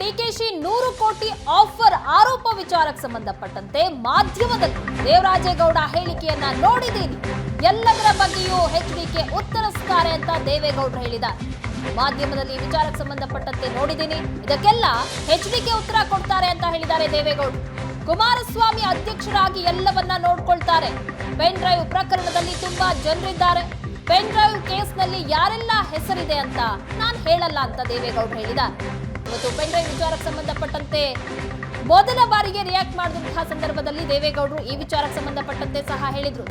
ಡಿಕೆಶಿ ನೂರು ಕೋಟಿ ಆಫರ್ ಆರೋಪ ವಿಚಾರಕ್ಕೆ ಸಂಬಂಧಪಟ್ಟಂತೆ ಮಾಧ್ಯಮದಲ್ಲಿ ದೇವರಾಜೇಗೌಡ ಹೇಳಿಕೆಯನ್ನ ನೋಡಿದ್ದೀನಿ. ಎಲ್ಲದರ ಬಗ್ಗೆಯೂ ಎಚ್ಡಿಕೆ ಉತ್ತರಿಸ್ತಾರೆ ಅಂತ ದೇವೇಗೌಡರು ಹೇಳಿದ್ದಾರೆ. ಮಾಧ್ಯಮದಲ್ಲಿ ವಿಚಾರಕ್ಕೆ ಸಂಬಂಧಪಟ್ಟಂತೆ ನೋಡಿದ್ದೀನಿ. ಇದಕ್ಕೆಲ್ಲ ಎಚ್ಡಿಕೆ ಉತ್ತರ ಕೊಡ್ತಾರೆ ಅಂತ ಹೇಳಿದ್ದಾರೆ ದೇವೇಗೌಡರು. ಕುಮಾರಸ್ವಾಮಿ ಅಧ್ಯಕ್ಷರಾಗಿ ಎಲ್ಲವನ್ನ ನೋಡ್ಕೊಳ್ತಾರೆ. ಪೆನ್ ಡ್ರೈವ್ ಪ್ರಕರಣದಲ್ಲಿ ತುಂಬಾ ಜನರಿದ್ದಾರೆ. ಪೆನ್ ಡ್ರೈವ್ ಕೇಸ್ನಲ್ಲಿ ಯಾರೆಲ್ಲ ಹೆಸರಿದೆ ಅಂತ ನಾನು ಹೇಳಲ್ಲ ಅಂತ ದೇವೇಗೌಡ ಹೇಳಿದ್ದಾರೆ. ಇವತ್ತು ಡ್ರೈವ್ ವಿಚಾರಕ್ಕೆ ಸಂಬಂಧಪಟ್ಟಂತೆ ಮೊದಲ ಬಾರಿಗೆ ರಿಯಾಕ್ಟ್ ಮಾಡಿದಂತಹ ಸಂದರ್ಭದಲ್ಲಿ ದೇವೇಗೌಡರು ಈ ವಿಚಾರಕ್ಕೆ ಸಂಬಂಧಪಟ್ಟಂತೆ ಸಹ ಹೇಳಿದ್ರು.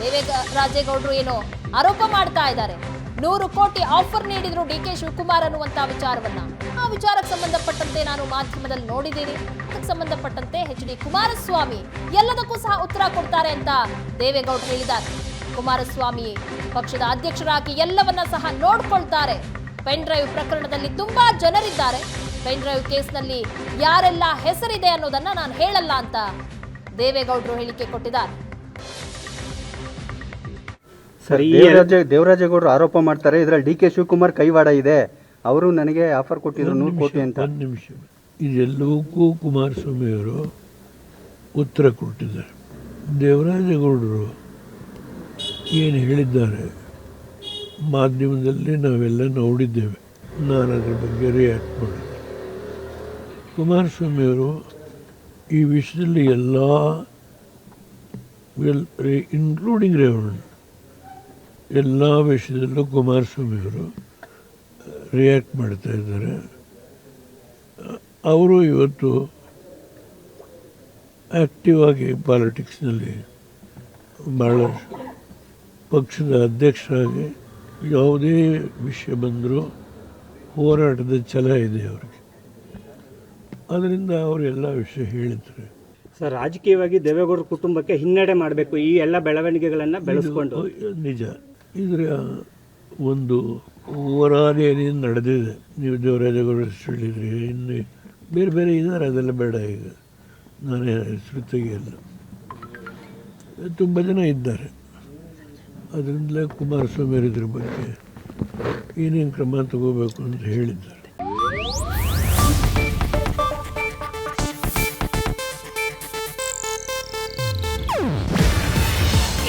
ರಾಜೇಗೌಡರು ಏನು ಆರೋಪ ಮಾಡ್ತಾ ಇದ್ದಾರೆ. ನೂರು ಕೋಟಿ ಆಫರ್ ನೀಡಿದ್ರು ಡಿ ಕೆ ಶಿವಕುಮಾರ್ ಅನ್ನುವಂತಹ ವಿಚಾರವನ್ನ. ಆ ವಿಚಾರಕ್ಕೆ ಸಂಬಂಧಪಟ್ಟಂತೆ ನಾನು ಮಾಧ್ಯಮದಲ್ಲಿ ನೋಡಿದ್ದೀನಿ. ಅದಕ್ಕೆ ಸಂಬಂಧಪಟ್ಟಂತೆ ಎಚ್ ಡಿ ಕುಮಾರಸ್ವಾಮಿ ಎಲ್ಲದಕ್ಕೂ ಸಹ ಉತ್ತರ ಕೊಡ್ತಾರೆ ಅಂತ ದೇವೇಗೌಡರು ಹೇಳಿದ್ದಾರೆ. ಕುಮಾರಸ್ವಾಮಿ ಪಕ್ಷದ ಅಧ್ಯಕ್ಷರಾಗಿ ಎಲ್ಲವನ್ನ ಸಹ ನೋಡ್ಕೊಳ್ತಾರೆ. ಪೆನ್ ಡ್ರೈವ್ ಪ್ರಕರಣದಲ್ಲಿ ತುಂಬಾ ಜನರಿದ್ದಾರೆ. ಪೆನ್ ಡ್ರೈವ್ ಕೇಸ್ನಲ್ಲಿ ಯಾರೆಲ್ಲ ಹೆಸರಿದೆ ಅನ್ನೋದನ್ನ ನಾನು ಹೇಳಲ್ಲ ಅಂತ ದೇವೇಗೌಡರು ಹೇಳಿಕೆ ಕೊಟ್ಟಿದ್ದಾರೆ. ದೇವರಾಜ ದೇವರಾಜೇಗೌಡರು ಆರೋಪ ಮಾಡ್ತಾರೆ ಇದರಲ್ಲಿ ಡಿ ಕೆ ಶಿವಕುಮಾರ್ ಕೈವಾಡ ಇದೆ. ಅವರು ನನಗೆ ಆಫರ್ ಕೊಟ್ಟಿದ್ರು ನೂರು ಕೋಟಿ ಅಂತ. ಒಂದು ನಿಮಿಷ. ಇದೆಲ್ಲವಕ್ಕೂ ಕುಮಾರಸ್ವಾಮಿ ಅವರು ಉತ್ತರ ಕೊಟ್ಟಿದ್ದಾರೆ. ದೇವರಾಜೇಗೌಡರು ಏನು ಹೇಳಿದ್ದಾರೆ? ಮಾಧ್ಯಮದಲ್ಲಿ ನಾವೆಲ್ಲ ನೋಡಿದ್ದೇವೆ. ನಾನು ಅದ್ರ ಬಗ್ಗೆ ರಿಯಾಕ್ಟ್ ಮಾಡಿದ್ದೆ. ಕುಮಾರಸ್ವಾಮಿಯವರು ಈ ವಿಷಯದಲ್ಲಿ ಎಲ್ಲ ಇನ್ಕ್ಲೂಡಿಂಗ್ ರೇವಣ್ಣ ಎಲ್ಲ ವಿಷಯದಲ್ಲೂ ಕುಮಾರಸ್ವಾಮಿಯವರು ರಿಯಾಕ್ಟ್ ಮಾಡ್ತಾ ಇದ್ದಾರೆ. ಅವರು ಇವತ್ತು ಆ್ಯಕ್ಟಿವ್ ಆಗಿ ಪಾಲಿಟಿಕ್ಸ್ನಲ್ಲಿ ಭಾಳ ಪಕ್ಷದ ಅಧ್ಯಕ್ಷರಾಗಿ ಯಾವುದೇ ವಿಷಯ ಬಂದರೂ ಹೋರಾಟದ ಛಲ ಇದೆ ಅವರಿಗೆ. ಅದರಿಂದ ಅವರು ಎಲ್ಲ ವಿಷಯ ಹೇಳಿದ್ರು. ಸರ್ ರಾಜಕೀಯವಾಗಿ ದೇವೇಗೌಡರ ಕುಟುಂಬಕ್ಕೆ ಹಿನ್ನಡೆ ಮಾಡಬೇಕು ಈ ಎಲ್ಲ ಬೆಳವಣಿಗೆಗಳನ್ನು ಬೆಳೆಸ್ಕೊಂಡು. ನಿಜ. ಇದರ ಒಂದು ಓವರಾಲ್ ಏನೇನು ನಡೆದಿದೆ. ನೀವು ದೇವರಾಜಗೌಡ ಹೇಳಿದ್ರಿ ಇನ್ನು ಬೇರೆ ಬೇರೆ ಇದ್ದಾರೆ ಅದೆಲ್ಲ ಬೇಡ ಈಗ. ನಾನೇ ಹೆಸರು ತೆಗೆಯಲ್ಲ ತುಂಬ ಜನ ಇದ್ದಾರೆ. ಅದರಿಂದಲೇ ಕುಮಾರಸ್ವಾಮಿ ಇದ್ರ ಬಗ್ಗೆ ಏನೇನು ಕ್ರಮ ತಗೋಬೇಕು ಅಂತ ಹೇಳಿದ್ದಾರೆ.